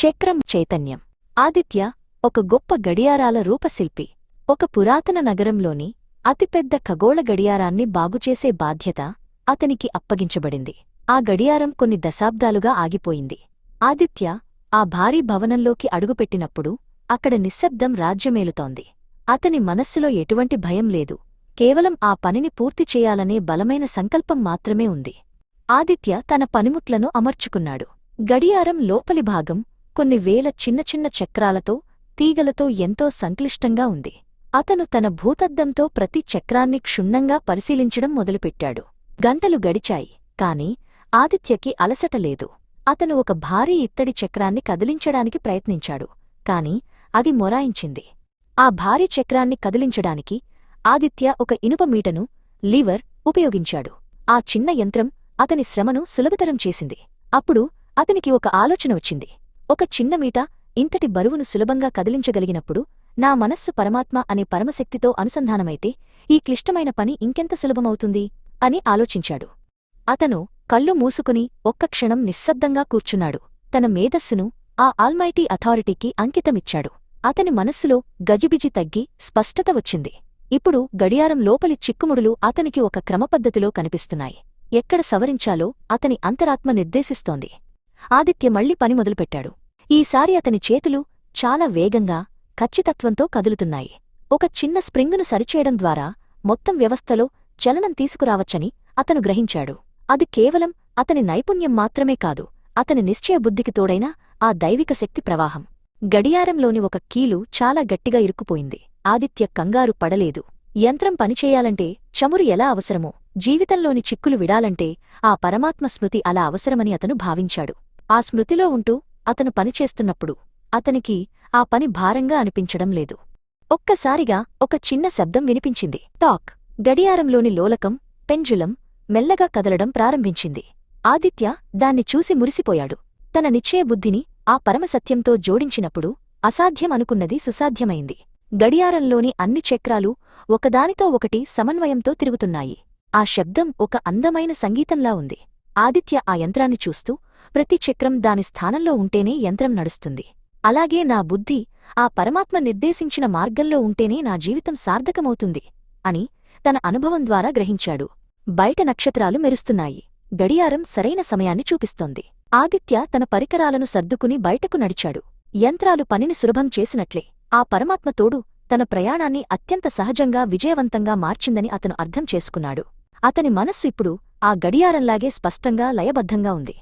చక్రం చైతన్యం. ఆదిత్య ఒక గొప్ప గడియారాల రూపశిల్పి. ఒక పురాతన నగరంలోని అతిపెద్ద ఖగోళ గడియారాన్ని బాగుచేసే బాధ్యత అతనికి అప్పగించబడింది. ఆ గడియారం కొన్ని దశాబ్దాలుగా ఆగిపోయింది. ఆదిత్య ఆ భారీ భవనంలోకి అడుగుపెట్టినప్పుడు అక్కడ నిశ్శబ్దం రాజ్యమేలుతోంది. అతని మనస్సులో ఎటువంటి భయం లేదు. కేవలం ఆ పనిని పూర్తి చేయాలనే బలమైన సంకల్పం మాత్రమే ఉంది. ఆదిత్య తన పనిముట్లను అమర్చుకున్నాడు. గడియారం లోపలి భాగం కొన్ని వేల చిన్న చిన్న చక్రాలతో తీగలతో ఎంతో సంక్లిష్టంగా ఉంది. అతను తన భూతద్దంతో ప్రతి చక్రాన్ని క్షుణ్ణంగా పరిశీలించడం మొదలుపెట్టాడు. గంటలు గడిచాయి కాని ఆదిత్యకి అలసట లేదు. అతను ఒక భారీ ఇత్తడి చక్రాన్ని కదిలించడానికి ప్రయత్నించాడు కాని అది మొరాయించింది. ఆ భారీ చక్రాన్ని కదిలించడానికి ఆదిత్య ఒక ఇనుప మీటను లీవర్ ఉపయోగించాడు. ఆ చిన్న యంత్రం అతని శ్రమను సులభతరం చేసింది. అప్పుడు అతనికి ఒక ఆలోచన వచ్చింది. ఒక చిన్న మీట ఇంతటి బరువును సులభంగా కదిలించగలిగినప్పుడు నా మనస్సు పరమాత్మ అనే పరమశక్తితో అనుసంధానమైతే ఈ క్లిష్టమైన పని ఇంకెంత సులభమవుతుంది? అని ఆలోచించాడు. అతను కళ్ళు మూసుకుని ఒక్క క్షణం నిశ్శబ్దంగా కూర్చున్నాడు. తన మేధస్సును ఆ ఆల్మైటీ అథారిటీకి అంకితమిచ్చాడు. అతని మనస్సులో గజిబిజి తగ్గి స్పష్టత వచ్చింది. ఇప్పుడు గడియారం లోపలి చిక్కుముడులు అతనికి ఒక క్రమపద్ధతిలో కనిపిస్తున్నాయి. ఎక్కడ సవరించాలో అతని అంతరాత్మ నిర్దేశిస్తోంది. ఆదిత్య మళ్ళీ పని మొదలుపెట్టాడు. ఈసారి అతని చేతులు చాలా వేగంగా ఖచ్చితత్వంతో కదులుతున్నాయి. ఒక చిన్న స్ప్రింగును సరిచేయడం ద్వారా మొత్తం వ్యవస్థలో చలనం తీసుకురావచ్చని అతను గ్రహించాడు. అది కేవలం అతని నైపుణ్యం మాత్రమే కాదు అతని నిశ్చయబుద్ధికి తోడైన ఆ దైవిక శక్తి ప్రవాహం. గడియారంలోని ఒక కీలు చాలా గట్టిగా ఇరుక్కుపోయింది. ఆదిత్య కంగారు పడలేదు. యంత్రం పనిచేయాలంటే చమురు ఎలా అవసరమో జీవితంలోని చిక్కులు విడాలంటే ఆ పరమాత్మ స్మృతి అలా అవసరమని అతను భావించాడు. ఆ స్మృతిలో ఉంటూ అతను పనిచేస్తున్నప్పుడు అతనికి ఆ పని భారంగా అనిపించడం లేదు. ఒక్కసారిగా ఒక చిన్న శబ్దం వినిపించింది. టాక్! గడియారంలోని లోలకం పెంజులం మెల్లగా కదలడం ప్రారంభించింది. ఆదిత్య దాన్ని చూసి మురిసిపోయాడు. తన నిశ్చయబుద్ధిని ఆ పరమసత్యంతో జోడించినప్పుడు అసాధ్యం అనుకున్నది సుసాధ్యమైంది. గడియారంలోని అన్ని చక్రాలు ఒకదానితో ఒకటి సమన్వయంతో తిరుగుతున్నాయి. ఆ శబ్దం ఒక అందమైన సంగీతంలా ఉంది. ఆదిత్య ఆ యంత్రాన్ని చూస్తూ ప్రతి చక్రం దాని స్థానంలో ఉంటేనే యంత్రం నడుస్తుంది. అలాగే నా బుద్ధి ఆ పరమాత్మ నిర్దేశించిన మార్గంలో ఉంటేనే నా జీవితం సార్థకమవుతుంది అని తన అనుభవం ద్వారా గ్రహించాడు. బయట నక్షత్రాలు మెరుస్తున్నాయి. గడియారం సరైన సమయాన్ని చూపిస్తోంది. ఆదిత్య తన పరికరాలను సర్దుకుని బయటకు నడిచాడు. యంత్రాలు పనిని సులభం చేసినట్లే. ఆ పరమాత్మతోడు తన ప్రయాణాన్ని అత్యంత సహజంగా విజయవంతంగా మార్చిందని అతను అర్థం చేసుకున్నాడు. అతని మనస్సు ఇప్పుడు ఆ గడియారంలాగే స్పష్టంగా లయబద్ధంగా ఉంది.